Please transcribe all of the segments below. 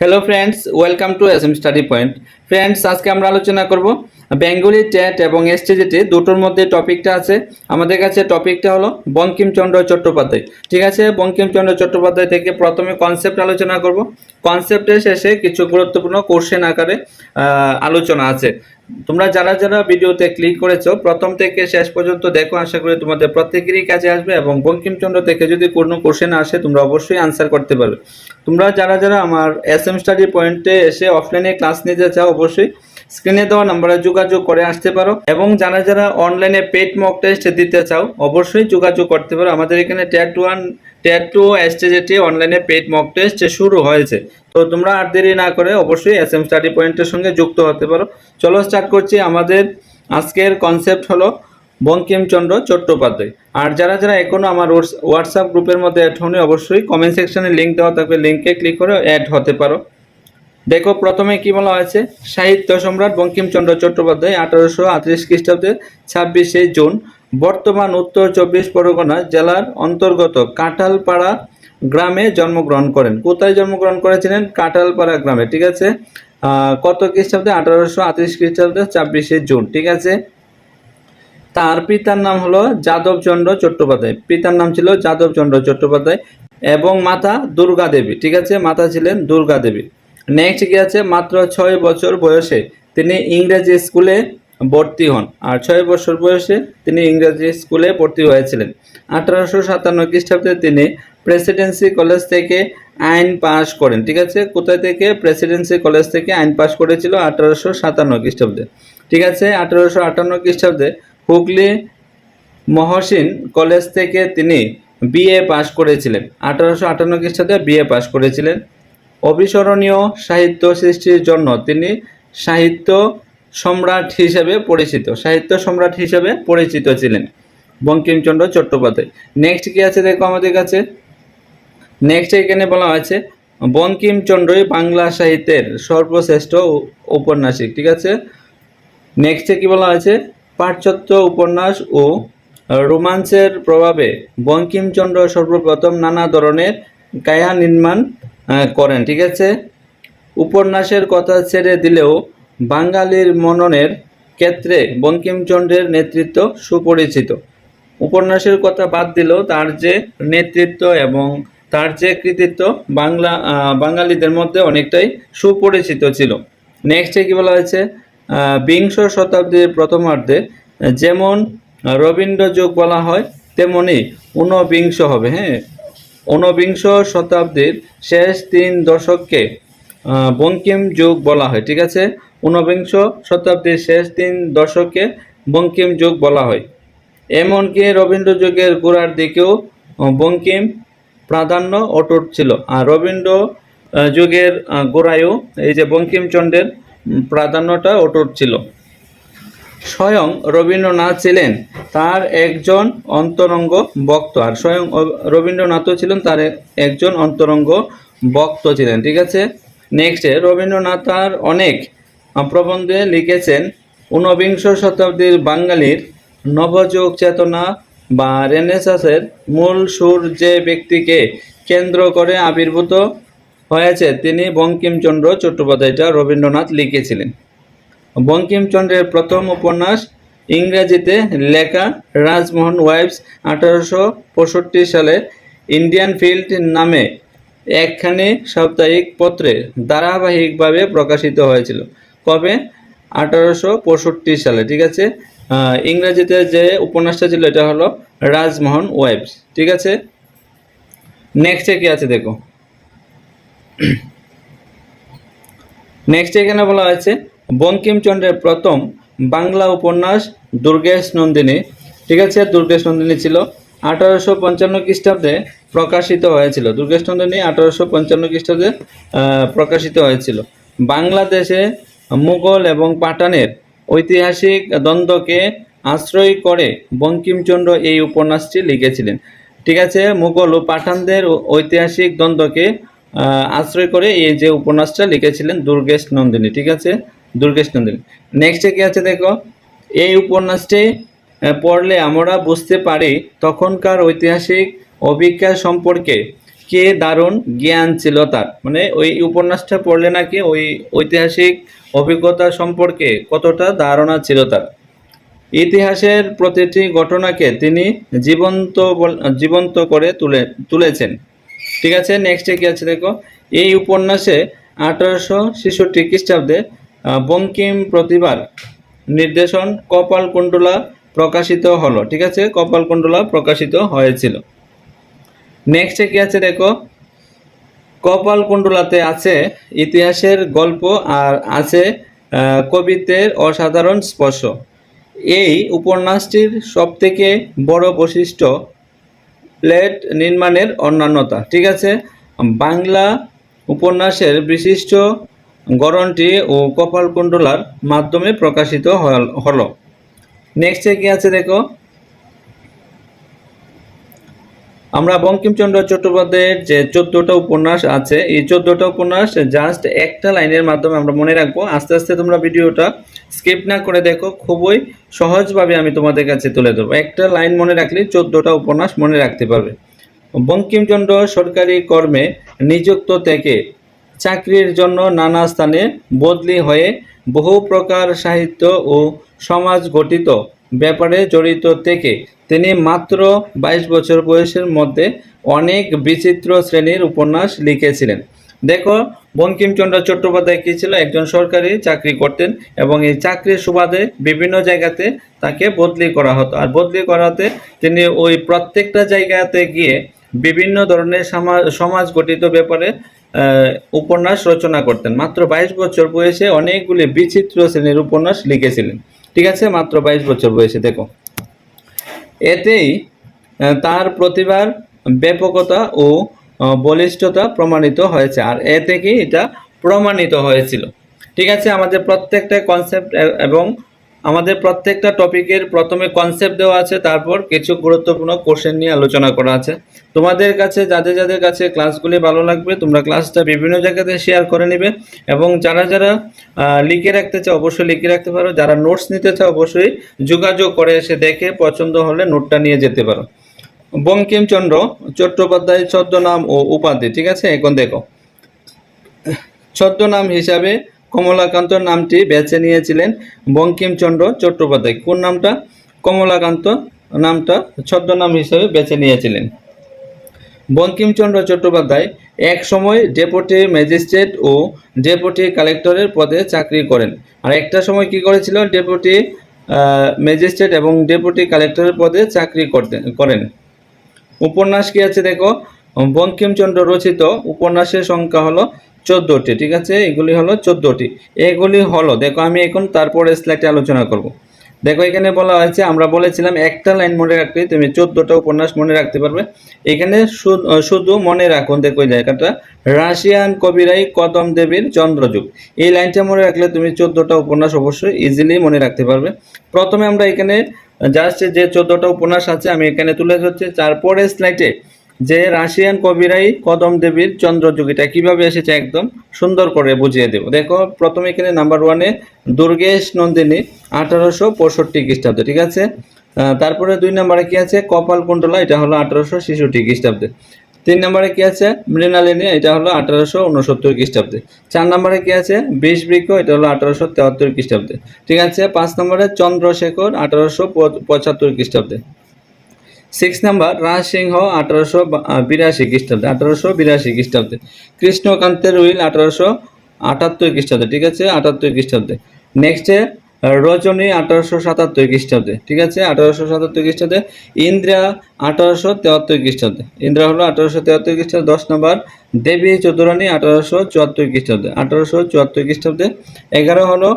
Hello friends welcome to S M study point friends আজকে আমরা আলোচনা করব বেঙ্গলি টেট এবং এসটিজিটি দুটোর মধ্যে টপিকটা আছে। আমাদের কাছে টপিকটা হলো বঙ্কিমচন্দ্র চট্টোপাধ্যায়। ঠিক আছে, বঙ্কিমচন্দ্র চট্টোপাধ্যায় থেকে প্রথমে কনসেপ্ট আলোচনা করব। কনসেপ্টের শেষে কিছু গুরুত্বপূর্ণ কোশ্চেন আকারে আলোচনা আছে। তোমরা যারা যারা ভিডিওতে ক্লিক করেছ, প্রথম থেকে শেষ পর্যন্ত দেখো, আশা করি তোমাদের প্রত্যেকেরই কাজে আসবে এবং বঙ্কিমচন্দ্র থেকে যদি কোনো কোশ্চেন আসে, তোমরা অবশ্যই আনসার করতে পারবে। তোমরা যারা যারা আমার এস এম স্টাডি পয়েন্টে এসে অফলাইনে ক্লাস নিতে চাও, অবশ্যই স্ক্রিনে দেওয়া নাম্বারে যোগাযোগ করে আসতে পারো। এবং যারা যারা অনলাইনে পেড মক টেস্ট দিতে চাও, অবশ্যই যোগাযোগ করতে পারো। আমাদের এখানে ট্যাট ওয়ান ট্যাট টু এসটিজেটি অনলাইনে পেড মক টেস্ট শুরু হয়েছে। তো তোমরা আর দেরি না করে অবশ্যই এস এম স্টাডি পয়েন্টের সঙ্গে যুক্ত হতে পারো। চলো স্টার্ট করছি। আমাদের আজকের কনসেপ্ট হলো বঙ্কিমচন্দ্র চট্টোপাধ্যায়। আর যারা যারা এখনও আমার হোয়াটসঅ্যাপ গ্রুপের মধ্যে অ্যাড হনি অবশ্যই কমেন্ট সেকশনে লিঙ্ক দেওয়া থাকবে। লিঙ্কে ক্লিক করে অ্যাড হতে পারো। দেখো, প্রথমে কি বলা হয়েছে? সাহিত্য সম্রাট বঙ্কিমচন্দ্র চট্টোপাধ্যায় আঠারোশো আটত্রিশ খ্রিস্টাব্দে ছাব্বিশে জুন, বর্তমান উত্তর চব্বিশ পরগনা জেলার অন্তর্গত কাঁঠালপাড়া গ্রামে জন্মগ্রহণ করেন। কোথায় জন্মগ্রহণ করেছিলেন? কাঁঠালপাড়া গ্রামে, ঠিক আছে? কত খ্রিস্টাব্দে? আঠারোশো আটত্রিশ খ্রিস্টাব্দে ছাব্বিশে জুন, ঠিক আছে? তার পিতার নাম হলো যাদবচন্দ্র চট্টোপাধ্যায়। পিতার নাম ছিল যাদবচন্দ্র চট্টোপাধ্যায় এবং মাতা দুর্গা দেবী ঠিক আছে? মাতা ছিলেন দুর্গা দেবী নেক্সট কি আছে? মাত্র ছয় বছর বয়সে তিনি ইংরেজি স্কুলে ভর্তি হন। আর ছয় বছর বয়সে তিনি ইংরেজি স্কুলে ভর্তি হয়েছিলেন। আঠারোশো সাতান্ন খ্রিস্টাব্দে তিনি প্রেসিডেন্সি কলেজ থেকে আইন পাশ করেন। ঠিক আছে? কোথায় থেকে? প্রেসিডেন্সি কলেজ থেকে আইন পাশ করেছিল আঠারোশো সাতান্ন খ্রিস্টাব্দে। ঠিক আছে? আঠারোশো আটান্ন খ্রিস্টাব্দে হুগলি মহসিন কলেজ থেকে তিনি বিএ পাশ করেছিলেন। আঠারোশো আটান্ন খ্রিস্টাব্দে বিএ পাশ করেছিলেন। অবিস্মরণীয় সাহিত্য সৃষ্টির জন্য তিনি সাহিত্য সম্রাট হিসেবে পরিচিত, সাহিত্য সম্রাট হিসেবে পরিচিত ছিলেন বঙ্কিমচন্দ্র চট্টোপাধ্যায়। নেক্সট কি আছে দেখো আমাদের কাছে? নেক্সট এখানে বলা হয়েছে, বঙ্কিমচন্দ্রই বাংলা সাহিত্যের সর্বশ্রেষ্ঠ উ- ঔপন্যাসিক ঠিক আছে? নেক্সটে কি বলা হয়েছে? পাশ্চাত্য উপন্যাস ও রোমাঞ্চের প্রভাবে বঙ্কিমচন্দ্র সর্বপ্রথম নানা ধরনের কায়া নির্মাণ করেন, ঠিক আছে? উপন্যাসের কথা ছেড়ে দিলেও বাঙালির মননের ক্ষেত্রে বঙ্কিমচন্দ্রের নেতৃত্ব সুপরিচিত। উপন্যাসের কথা বাদ দিলেও তার যে নেতৃত্ব এবং তার যে কৃতিত্ব বাংলা বাঙালিদের মধ্যে অনেকটাই সুপরিচিত ছিল। নেক্সটে কি বলা হয়েছে? বিংশ শতাব্দীর প্রথমার্ধে যেমন রবীন্দ্র যুগ বলা হয়, তেমনি ঊনবিংশ হবে হ্যাঁ? ঊনবিংশ শতাব্দীর শেষ তিন দশককে বঙ্কিম যুগ বলা হয়, ঠিক আছে? ঊনবিংশ শতাব্দীর শেষ তিন দশকে বঙ্কিম যুগ বলা হয়। এমনকি রবীন্দ্র যুগের গোড়ার দিকেও বঙ্কিম প্রাধান্য অটুট ছিল। আর রবীন্দ্র যুগের গোড়ায়ও এই যে বঙ্কিমচন্দ্রের প্রাধান্যটা অটুট ছিল। স্বয়ং রবীন্দ্রনাথ ছিলেন, তার একজন অন্তরঙ্গ ভক্ত। আর স্বয়ং রবীন্দ্রনাথও ছিলেন, তার একজন অন্তরঙ্গ ভক্ত ছিলেন, ঠিক আছে? নেক্সটে রবীন্দ্রনাথ তার অনেক প্রবন্ধে লিখেছেন, ঊনবিংশ শতাব্দীর বাঙালির নবযুগ চেতনা বা রেনেসাসের মূল সুর যে ব্যক্তিকে কেন্দ্র করে আবির্ভূত হয়েছে, তিনি বঙ্কিমচন্দ্র চট্টোপাধ্যায়টা রবীন্দ্রনাথ লিখেছিলেন। বঙ্কিমচন্দ্রের প্রথম উপন্যাস, ইংরেজিতে লেখা রাজমোহন ওয়াইফস আঠারোশো পঁয়ষট্টি সালে ইন্ডিয়ান ফিল্ড নামে একখানি সাপ্তাহিক পত্রে ধারাবাহিকভাবে প্রকাশিত হয়েছিল। কবে? আঠারোশো পঁয়ষট্টি সালে, ঠিক আছে? ইংরেজিতে যে উপন্যাসটা ছিল, এটা হলো রাজমোহন ওয়াইফস ঠিক আছে? নেক্সটে কি আছে দেখো? নেক্সট এখানে বলা হয়েছে বঙ্কিমচন্দ্রের প্রথম বাংলা উপন্যাস দুর্গেশ নন্দিনী। ঠিক আছে? দুর্গেশ নন্দিনী ছিল। আঠারোশো পঞ্চান্ন খ্রিস্টাব্দে প্রকাশিত হয়েছিল। দুর্গেশ নন্দিনী আঠারোশো পঞ্চান্ন খ্রিস্টাব্দে প্রকাশিত হয়েছিল। বাংলাদেশে মুঘল এবং পাঠানের ঐতিহাসিক দ্বন্দ্বকে আশ্রয় করে বঙ্কিমচন্দ্র এই উপন্যাসটি লিখেছিলেন। ঠিক আছে? মুঘল ও পাঠানদের ঐতিহাসিক দ্বন্দ্বকে আশ্রয় করে এই যে উপন্যাসটা লিখেছিলেন দুর্গেশ নন্দিনী। ঠিক আছে? দুর্গেশ নন্দিনী নেক্সটে কি আছে দেখো? এই উপন্যাসটি পড়লে আমরা বুঝতে পারি তখনকার ঐতিহাসিক অভিজ্ঞতা সম্পর্কে কে দারুণ জ্ঞান ছিল তার। মানে ওই উপন্যাসটা পড়লে নাকি ওই ঐতিহাসিক অভিজ্ঞতা সম্পর্কে কতটা ধারণা ছিল তার। ইতিহাসের প্রতিটি ঘটনাকে তিনি জীবন্ত জীবন্ত করে তুলে, তুলেছেন। ঠিক আছে? নেক্সটে কি আছে দেখো? এই উপন্যাসে আঠারোশো ছেষট্টি খ্রিস্টাব্দে বঙ্কিম প্রতিভার নির্দেশন কপালকুণ্ডলা প্রকাশিত হলো ঠিক আছে? কপালকুণ্ডলা প্রকাশিত হয়েছিল। নেক্সটে কি আছে দেখো? কপালকুণ্ডলাতে আছে ইতিহাসের গল্প আর আছে আহ, কবিত্বের অসাধারণ স্পর্শ। এই উপন্যাসটির সবথেকে বড় বৈশিষ্ট্য প্লেট নির্মাণের অন্যান্যতা ঠিক আছে? বাংলা উপন্যাসের বিশিষ্ট গড়নটি ও কপালকুণ্ডলার মাধ্যমে প্রকাশিত হল- নেক্সটে কি আছে দেখো? আমরা বঙ্কিমচন্দ্র চট্টোপাধ্যায়ের যে চোদ্দটা উপন্যাস আছে, এই চোদ্দটা উপন্যাস জাস্ট একটা লাইনের মাধ্যমে আমরা মনে রাখব। আস্তে আস্তে তোমরা ভিডিওটা স্কিপ না করে দেখো, খুবই সহজভাবে আমি তোমাদের কাছে তুলে ধরবো। একটা লাইন মনে রাখলে চোদ্দটা উপন্যাস মনে রাখতে পারবে। বঙ্কিমচন্দ্র সরকারি কর্মে নিযুক্ত থেকে চাকরির জন্য নানা স্থানে বদলি হয়ে বহু প্রকার সাহিত্য ও সমাজ গঠিত ব্যাপারে জড়িত থেকে তিনি মাত্র বাইশ বছর বয়সের মধ্যে অনেক বিচিত্র শ্রেণির উপন্যাস লিখেছিলেন। দেখো, বঙ্কিমচন্দ্র চট্টোপাধ্যায় কী ছিল? একজন সরকারি চাকরি করতেন এবং এই চাকরির সুবাদে বিভিন্ন জায়গাতে তাকে বদলি করা হতো। আর বদলি করাতে তিনি ওই প্রত্যেকটা জায়গাতে গিয়ে বিভিন্ন ধরনের সমাজ সমাজ গঠিত ব্যাপারে উপন্যাস রচনা করতেন। মাত্র বাইশ বছর বয়সে অনেকগুলি বিচিত্র শ্রেণির উপন্যাস লিখেছিলেন। ঠিক আছে, মাত্র বাইশ বছর বয়সে, দেখো। এতেই তার প্রতিভার ব্যাপকতা ও বলিষ্ঠতা প্রমাণিত হয়েছে। আর এ থেকেই এটা প্রমাণিত হয়েছিল। ঠিক আছে, আমাদের প্রত্যেকটা কনসেপ্ট এবং আমাদের প্রত্যেকটা টপিকের প্রথমে কনসেপ্ট দেওয়া আছে, তারপর কিছু গুরুত্বপূর্ণ কোশ্চেন নিয়ে আলোচনা করা আছে। তোমাদের কাছে, যাদের যাদের কাছে ক্লাসগুলি ভালো লাগবে, তোমরা ক্লাসটা বিভিন্ন জায়গাতে শেয়ার করে নেবে এবং যারা যারা লিখে রাখতে চাও, অবশ্যই লিখে রাখতে পারো। যারা নোটস নিতে চাও, অবশ্যই যোগাযোগ করে এসে দেখে, পছন্দ হলে নোটটা নিয়ে যেতে পারো। বঙ্কিমচন্দ্র চট্টোপাধ্যায় ছদ্মনাম ও উপাধি, ঠিক আছে? এখন দেখো। ছদ্মনাম হিসাবে কমলাকান্ত নামটি বেছে নিয়েছিলেন বঙ্কিমচন্দ্র চট্টোপাধ্যায়। কোন নামটা? কমলাকান্ত নামটা ছদ্মনাম হিসেবে বেছে নিয়েছিলেন। বঙ্কিমচন্দ্র চট্টোপাধ্যায় এক সময় ডেপুটি ম্যাজিস্ট্রেট ও ডেপুটি কালেক্টরের পদে চাকরি করেন। আর একটা সময় কি করেছিল ডেপুটি ম্যাজিস্ট্রেট এবং ডেপুটি কালেক্টরের পদে চাকরি করতেন, করেন। উপন্যাস কি আছে দেখো? বঙ্কিমচন্দ্র রচিত উপন্যাসের সংখ্যা হলো চোদ্দোটি, ঠিক আছে? এগুলি হলো চোদ্দোটি। এগুলি হলো, দেখো আমি এখন তারপরে স্লাইডে আলোচনা করব। দেখো এখানে বলা হয়েছে, আমরা বলেছিলাম একটা লাইন মনে রাখতে তুমি চোদ্দোটা উপন্যাস মনে রাখতে পারবে। এখানে শুধু মনে রাখুন, দেখো এই জায়গাটা রাশিয়ান কবিরাই কদম দেবীর চন্দ্রযুগ। এই লাইনটা মনে রাখলে তুমি চোদ্দোটা উপন্যাস অবশ্যই ইজিলি মনে রাখতে পারবে। প্রথমে আমরা এখানে জাস্ট যে চোদ্দোটা উপন্যাস আছে, আমি এখানে তুলে ধরছি। তারপরে স্লাইডে যে রাশিয়ান কবিরাই কদম দেবীর চন্দ্রযুগ এটা কীভাবে এসেছে একদম সুন্দর করে বুঝিয়ে দেব। দেখো, প্রথমে এখানে নাম্বার ওয়ানে দুর্গেশ নন্দিনী আঠারোশো পঁয়ষট্টি খ্রিস্টাব্দে, ঠিক আছে? তারপরে দুই নম্বরে কি আছে? কপাল কুণ্ডলা, এটা হলো আঠারোশো ছেষট্টি খ্রিস্টাব্দে। তিন নম্বরে কি আছে? মৃণালিনী, এটা হলো আঠারোশো উনসত্তর খ্রিস্টাব্দে। চার নম্বরে কি আছে? বিষ বৃক্ষ এটা হলো আঠারোশো তেহাত্তর খ্রিস্টাব্দে। ঠিক আছে? পাঁচ নম্বরে চন্দ্রশেখর, আঠারোশো পঁচাত্তর খ্রিস্টাব্দে। সিক্স নাম্বার রাজ সিংহ আঠারোশো বিরাশি খ্রিস্টাব্দে, আঠারোশো বিরাশি খ্রিস্টাব্দে। কৃষ্ণকান্তের উইল আঠারোশো আটাত্তর খ্রিস্টাব্দে, ঠিক আছে? আটাত্তর খ্রিস্টাব্দে। নেক্সটে রজনী, আঠারোশো সাতাত্তর খ্রিস্টাব্দে, ঠিক আছে? আঠারোশো সাতাত্তর খ্রিস্টাব্দে। ইন্দ্রা, আঠারোশো তেহাত্তর খ্রিস্টাব্দে। ইন্দ্রা হলো আঠারোশো তেহাত্তর খ্রিস্টাব্দে। দশ নম্বর দেবী চৌধুরানী, আঠারোশো চুয়াত্তর খ্রিস্টাব্দে। আঠারোশো চুয়াত্তর খ্রিস্টাব্দে। এগারো হলো,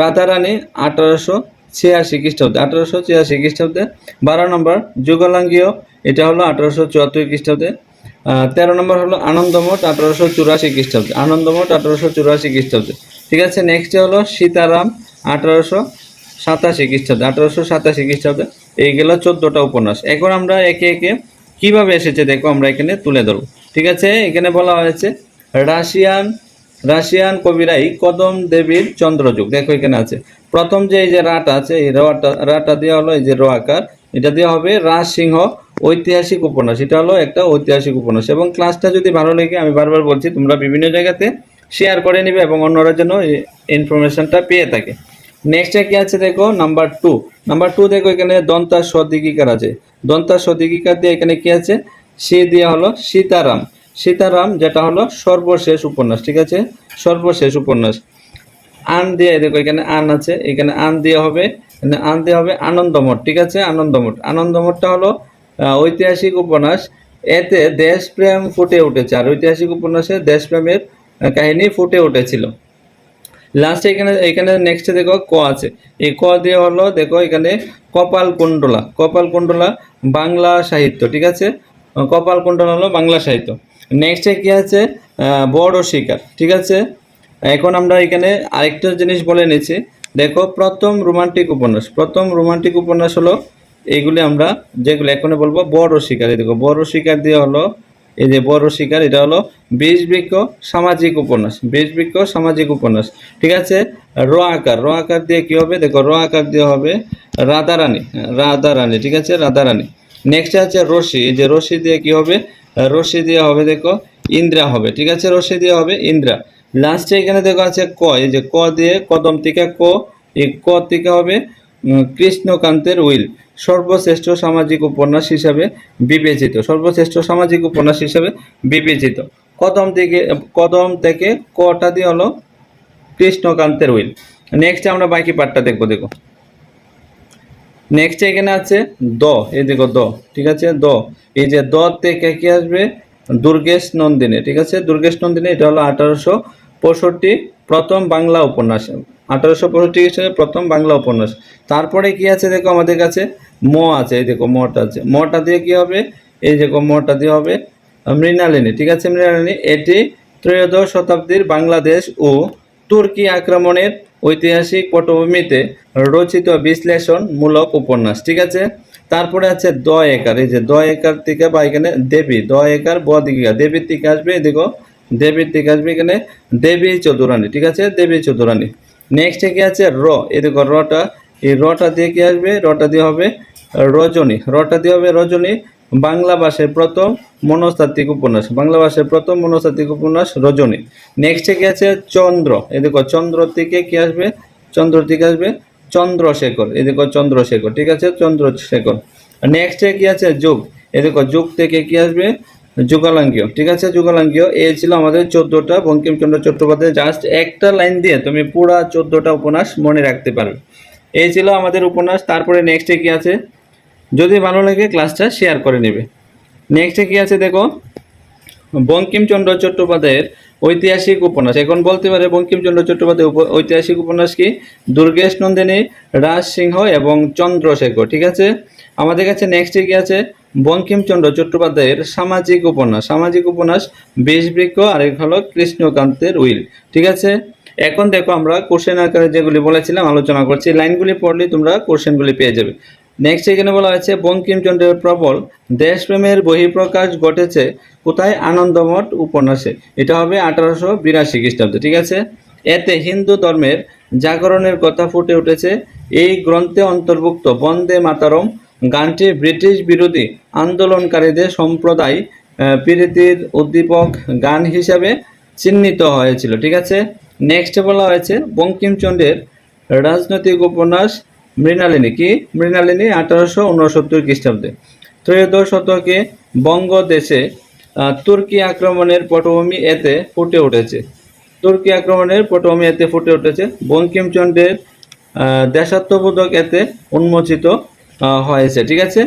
রাধারানী, আঠারোশো ছিয়াশি খ্রিস্টাব্দে, আঠারোশো ছিয়াশি খ্রিস্টাব্দে, বারো নম্বর যুগলাঙ্গীয় এটা হলো আঠারোশো চুয়াত্তর খ্রিস্টাব্দে তেরো নম্বর হলো আনন্দমঠ আঠারোশো চুরাশি খ্রিস্টাব্দে আনন্দমঠ আঠারোশো চুরাশি খ্রিস্টাব্দে। ঠিক আছে নেক্সট হলো সীতারাম, আঠারোশো সাতাশি খ্রিস্টাব্দে, আঠারোশো সাতাশি খ্রিস্টাব্দে। এই এইগুলো চোদ্দোটা উপন্যাস। এখন আমরা একে একে কীভাবে এসেছে দেখো, আমরা এখানে তুলে ধরবো। ঠিক আছে, এখানে বলা হয়েছে রাশিয়ান রাশিয়ান কবিরাই কদম দেবীর চন্দ্রযুগ। দেখো এখানে আছে। প্রথম যে এই যে রাটা আছে, এই রাটা রাটা দেওয়া হলো এই যে র আকার। এটা দেওয়া হবে রাজ সিংহ ঐতিহাসিক উপন্যাস। এটা হলো একটা ঐতিহাসিক উপন্যাস এবং ক্লাসটা যদি ভালো লাগে, আমি বারবার বলছি, তোমরা বিভিন্ন জায়গাতে শেয়ার করে নিবে এবং অন্যরা যেন ইনফরমেশনটা পেয়ে থাকে। নেক্সটে কি আছে দেখো? নাম্বার টু নাম্বার টু দেখো এখানে দন্তা সদিকিকার আছে। দন্তা সদিকিকার দিয়ে এখানে কি আছে? সে দেওয়া হলো সীতারাম। সীতারাম, যেটা হলো সর্বশেষ উপন্যাস, ঠিক আছে? সর্বশেষ উপন্যাস। আন দিয়ে, দেখো, এখানে আন আছে, এখানে আন দেওয়া হবে আন দেওয়া হবে আনন্দমঠ, ঠিক আছে? আনন্দমঠ। আনন্দমঠটা হলো ঐতিহাসিক উপন্যাস। এতে দেশপ্রেম ফুটে উঠেছে, আর ঐতিহাসিক উপন্যাসে দেশপ্রেমের কাহিনী ফুটে উঠেছিল। লাস্টে এখানে এখানে নেক্সটে দেখো, ক আছে। এই ক দিয়ে হলো, দেখো, এখানে কপাল কুণ্ডলা। কপাল কুণ্ডলা বাংলা সাহিত্য, ঠিক আছে? কপাল কুণ্ডলা হলো বাংলা সাহিত্য। নেক্সটে কী আছে? বড় শিকার, ঠিক আছে? এখন আমরা এখানে আরেকটা জিনিস বলে নিচ্ছি। দেখো, প্রথম রোমান্টিক উপন্যাস। প্রথম রোমান্টিক উপন্যাস হলো এইগুলি আমরা যেগুলো, এখনই বলব, বড় শিকার। দেখো, বড় শিকার দিয়ে হলো, এই যে বড় শিকার, এটা হলো বৃক্ষ সামাজিক উপন্যাস। বৃক্ষ সামাজিক উপন্যাস, ঠিক আছে? র আকার র আকার দিয়ে কী হবে? দেখো, র আকার দিয়ে হবে রাধারানী রাধারানী, ঠিক আছে? রাধারানী। নেক্সট আছে রশি এই যে রশি দিয়ে কী হবে? রশি দিয়ে হবে, দেখো, ইন্দ্রা হবে, ঠিক আছে? রশি দিয়ে হবে, ইন্দ্রা। লাস্টে এখানে দেখো আছে ক, এই যে ক দিয়ে কদম থেকে ক, এই ক থেকে হবে কৃষ্ণকান্তের উইল। সর্বশ্রেষ্ঠ সামাজিক উপন্যাস হিসাবে বিবেচিত, সর্বশ্রেষ্ঠ সামাজিক উপন্যাস হিসাবে বিবেচিত। কদম থেকে কদম থেকে কটা দিয়ে হলো? কৃষ্ণকান্তের উইল। নেক্সট আমরা বাকি পার্টটা দেখব, দেখো। নেক্সট এখানে আছে দ, এই দেখো দ, ঠিক আছে? দ, এই যে দ থেকে কি আসবে? দুর্গেশ নন্দিনী, ঠিক আছে? দুর্গেশ নন্দিনী, এটা হলো আঠারোশো পঁয়ষট্টি প্রথম বাংলা উপন্যাস। আঠারোশো পঁয়ষট্টি সালে প্রথম বাংলা উপন্যাস। তারপরে কি আছে দেখো আমাদের কাছে? ম আছে, এই দেখো মটা আছে। মটা দিয়ে কি হবে? এই দেখো মটা দিয়ে হবে মৃণালিনী, ঠিক আছে মৃণালিনী? এটি ত্রয়োদশ শতাব্দীর বাংলাদেশ ও তুর্কি আক্রমণের ঐতিহাসিক পটভূমিতে রচিত বিশ্লেষণমূলক উপন্যাস, ঠিক আছে? তারপরে আছে দ একার, এই যে দ একার থেকে বা এখানে দেবী দ একার ব দিকে দেবীর থেকে আসবে দেখো, দেবীর থেকে আসবে এখানে দেবী চতুরানী, ঠিক আছে? দেবী চতুরানী। নেক্সট কি আছে? র, এই দেখো, রটা, এই রটা দিয়ে কি আসবে? রটা দিয়ে হবে রজনী, রটা দিয়ে হবে রজনী বাংলা ভাষায় প্রথম মনস্তাত্ত্বিক উপন্যাস। বাংলা ভাষায় প্রথম মনস্তাত্ত্বিক উপন্যাস রজনী। নেক্সটে কি আছে চন্দ্র। এই দেখো, চন্দ্র থেকে কি আসবে? চন্দ্র থেকে আসবে চন্দ্রশেখর। এই দেখো, চন্দ্রশেখর। ঠিক আছে? চন্দ্রশেখর। নেক্সটে কি আছে যুগ। এই দেখো, যুগ থেকে কি আসবে? যুগলাঙ্গীয় ঠিক আছে? যুগলাঙ্গীয় এই ছিল আমাদের চোদ্দোটা বঙ্কিমচন্দ্র চট্টোপাধ্যায়। জাস্ট একটা লাইন দিয়ে তুমি পুরা চোদ্দোটা উপন্যাস মনে রাখতে পারবে। এই ছিল আমাদের উপন্যাস। তারপরে নেক্সটে কি আছে? যদি ভালো লাগে ক্লাসটা শেয়ার করে নেবে। নেক্সটে কি আছে দেখো? বঙ্কিমচন্দ্র চট্টোপাধ্যায়ের ঐতিহাসিক উপন্যাস। এখন বলতে পারে বঙ্কিমচন্দ্র চট্টোপাধ্যায় ঐতিহাসিক উপন্যাস কি? দুর্গেশ নন্দিনী, রাজ সিংহ এবং চন্দ্রশেখর, ঠিক আছে? আমাদের কাছে নেক্সটে কি আছে? বঙ্কিমচন্দ্র চট্টোপাধ্যায়ের সামাজিক উপন্যাস। সামাজিক উপন্যাস বিষবৃক্ষ আর এক হলো কৃষ্ণকান্তের উইল, ঠিক আছে? এখন দেখো আমরা কোশ্চেন আকারে যেগুলি বলেছিলাম, আলোচনা করছি। লাইনগুলি পড়লে তোমরা কোশ্চেনগুলি পেয়ে যাবে। নেক্সট এখানে বলা হয়েছে, বঙ্কিমচন্দ্রের প্রবল দেশপ্রেমের বহিঃপ্রকাশ ঘটেছে কোথায়? আনন্দমঠ উপন্যাসে। এটা হবে আঠারোশো বিরাশি খ্রিস্টাব্দে, ঠিক আছে? এতে হিন্দু ধর্মের জাগরণের কথা ফুটে উঠেছে। এই গ্রন্থে অন্তর্ভুক্ত বন্দে মাতারম গানটি ব্রিটিশ বিরোধী আন্দোলনকারীদের সম্প্রদায় প্রীতির উদ্দীপক গান হিসাবে চিহ্নিত হয়েছিল, ঠিক আছে? নেক্সট বলা হয়েছে, বঙ্কিমচন্দ্রের রাজনৈতিক উপন্যাস মৃণালিনী কি? মৃণালিনী আঠারোশো উনসত্তর খ্রিস্টাব্দে। ত্রয়োদশ শতকে বঙ্গদেশে তুর্কি আক্রমণের পটভূমি এতে ফুটে উঠেছে। তুর্কি আক্রমণের পটভূমি এতে ফুটে উঠেছে। বঙ্কিমচন্দ্রের দেশাত্মবোধক এতে উন্মোচিত হয়েছে। ঠিক আছে?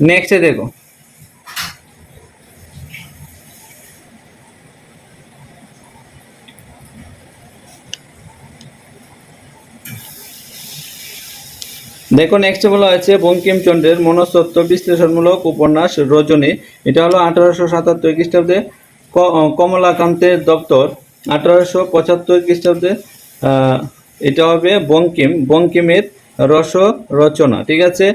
নেক্সটে দেখো। দেখো নেক্সট বলা হয়েছে বঙ্কিমচন্দ্রের মনস্তত্ত্ব বিশ্লেষণমূলক উপন্যাস রজনী। এটা হলো আঠারোশো সাতাত্তর খ্রিস্টাব্দে কমলাকান্তের দপ্তর। আঠারোশো পঁচাত্তর খ্রিস্টাব্দে এটা হবে বঙ্কিম, বঙ্কিমের রস রচনা ঠিক আছে?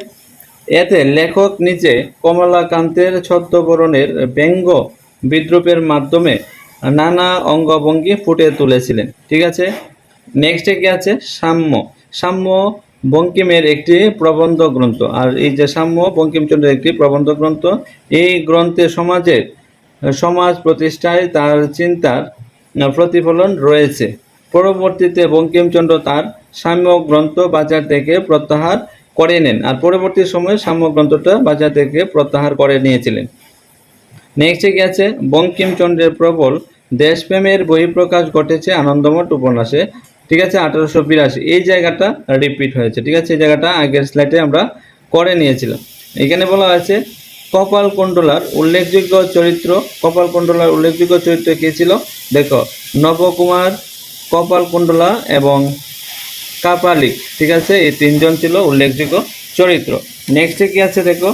এতে লেখক নিজে কমলাকান্তের ছদ্মবরণের ব্যঙ্গ বিদ্রুপের মাধ্যমে নানা অঙ্গভঙ্গি ফুটে তুলেছিলেন, ঠিক আছে? নেক্সটে কি আছে? সাম্য। সাম্য বঙ্কিমের একটি প্রবন্ধ গ্রন্থ। আর এই যে সাম্য বঙ্কিমচন্দ্রের একটি প্রবন্ধ গ্রন্থ, এই গ্রন্থে সমাজের সমাজ প্রতিষ্ঠায় তার চিন্তার প্রতিফলন রয়েছে। পরবর্তীতে বঙ্কিমচন্দ্র তার সাম্য গ্রন্থ বাজার থেকে প্রত্যাহার করে নেন। আর পরবর্তী সময়ে সাম্য গ্রন্থটা বাজার থেকে প্রত্যাহার করে নিয়েছিলেন। নেক্সটে গেছে, বঙ্কিমচন্দ্রের প্রবল দেশপ্রেমের বহিঃপ্রকাশ ঘটেছে আনন্দমঠ উপন্যাসে। ঠিক আছে, আঠারোশো বিরাশি। এই জায়গাটা রিপিট হয়েছে, ঠিক আছে? এই জায়গাটা আগের স্লাইডে আমরা করে নিয়েছিলাম। এখানে বলা হয়েছে, কপাল উল্লেখযোগ্য চরিত্র, কপাল উল্লেখযোগ্য চরিত্র কে ছিল? দেখো, নবকুমার, কপাল এবং কাপালিক, ঠিক আছে? এই তিনজন ছিল উল্লেখযোগ্য চরিত্র। নেক্সটে কি আছে দেখো?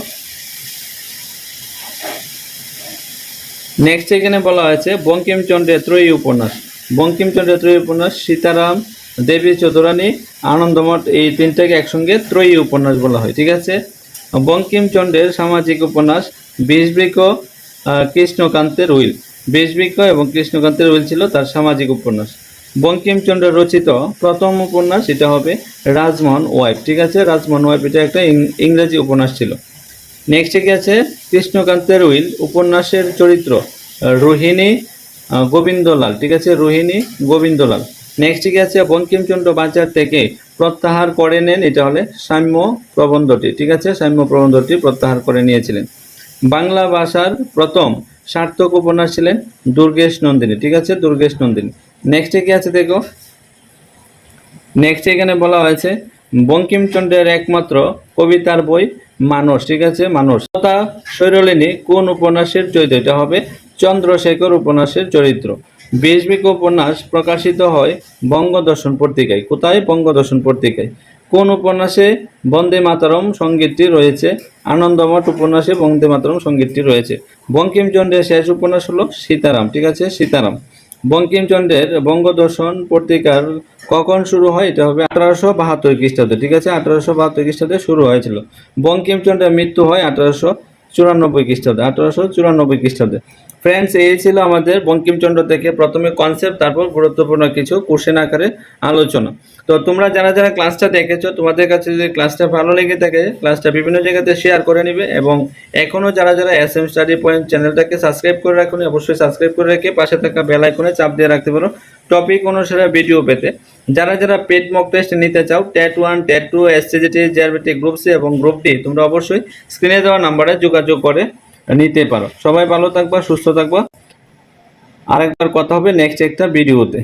নেক্সট এখানে বলা হয়েছে, বঙ্কিমচন্দ্রের ত্রয়ী উপন্যাস। বঙ্কিমচন্দ্রের ত্রয়ী উপন্যাস, সীতারাম, দেবী চতুরানী আনন্দমঠ, এই তিনটাকে একসঙ্গে ত্রয়ী উপন্যাস বলা হয়, ঠিক আছে? বঙ্কিমচন্দ্রের সামাজিক উপন্যাস বিষবৃক্ষ কৃষ্ণকান্তের উইল। বিষবৃক্ষ এবং কৃষ্ণকান্তের উইল ছিল তার সামাজিক উপন্যাস। বঙ্কিমচন্দ্র রচিত প্রথম উপন্যাস এটা হবে রাজমোহন ওয়াইফ, ঠিক আছে? রাজমোহন ওয়াইফ এটা একটা ইংরেজি উপন্যাস ছিল। নেক্সটে কি আছে কৃষ্ণকান্তের উইল, উপন্যাসের চরিত্র রোহিণী গোবিন্দলাল, ঠিক আছে, রোহিণী গোবিন্দলাল। নেক্সটে কি আছে? বঙ্কিমচন্দ্র বাজার থেকে প্রত্যাহার করে নেন, এটা হলে সাম্য প্রবন্ধটি, ঠিক আছে? সাম্য প্রবন্ধটি প্রত্যাহার করে নিয়েছিলেন। বাংলা ভাষার প্রথম সার্থক উপন্যাস ছিলেন দুর্গেশ নন্দিনী, ঠিক আছে? দুর্গেশ নন্দিনী। নেক্সটে কি আছে দেখো? নেক্সট এখানে বলা হয়েছে, বঙ্কিমচন্দ্রের একমাত্র কবিতার বই মানস, ঠিক আছে? মানস। তা শৈরলিনী কোন উপন্যাসের চরিত্র এটা হবে চন্দ্রশেখর উপন্যাসের চরিত্র। বেশবিক উপন্যাস প্রকাশিত হয় বঙ্গদর্শন পত্রিকায়। কোথায়? বঙ্গদর্শন পত্রিকায়। কোন উপন্যাসে বন্দে মাতরম সঙ্গীতটি রয়েছে? আনন্দমঠ উপন্যাসে বন্দে মাতারম সঙ্গীতটি রয়েছে। বঙ্কিমচন্দ্রের শেষ উপন্যাস হলো সীতারাম, ঠিক আছে? সীতারাম। বঙ্কিমচন্দ্রের বঙ্গদর্শন পত্রিকার কখন শুরু হয়? এটা হবে আঠারোশো বাহাত্তর খ্রিস্টাব্দে, ঠিক আছে? আঠারোশো বাহাত্তর খ্রিস্টাব্দে শুরু হয়েছিল। বঙ্কিমচন্দ্রের মৃত্যু হয় আঠারোশো চুরানব্বই খ্রিস্টাব্দে, আঠারোশো চুরানব্বই খ্রিস্টাব্দে। ফ্রেন্ডস এই ছিল আমাদের বঙ্কিমচন্দ্র থেকে প্রথমে কনসেপ্ট তারপর গুরুত্বপূর্ণ কিছু কোশ্চেন আকারে আলোচনা। তো তোমরা যারা যারা ক্লাসটা দেখেছ, তোমাদের কাছে যদি ক্লাসটা ভালো লেগে থাকে ক্লাসটা বিভিন্ন জায়গাতে শেয়ার করে নিবে এবং এখনও যারা যারা এস এম স্টাডি পয়েন্ট চ্যানেলটাকে সাবস্ক্রাইব করে রাখুন, অবশ্যই সাবস্ক্রাইব করে রেখে পাশে থাকা বেল আইকনে চাপ দিয়ে রাখতে পারো। টপিক অনুসারে ভিডিও পেতে। যারা যারা পেড মক টেস্ট নিতে চাও TAT one TAT two SCGT GRBT group C এবং গ্রুপ ডি তোমরা অবশ্যই স্ক্রিনে দেওয়া নাম্বারে যোগাযোগ করে নিতে পারো। সবাই ভালো থাকবা সুস্থ থাকবা। আরেকবার কথা হবে নেক্সট একটা ভিডিওতে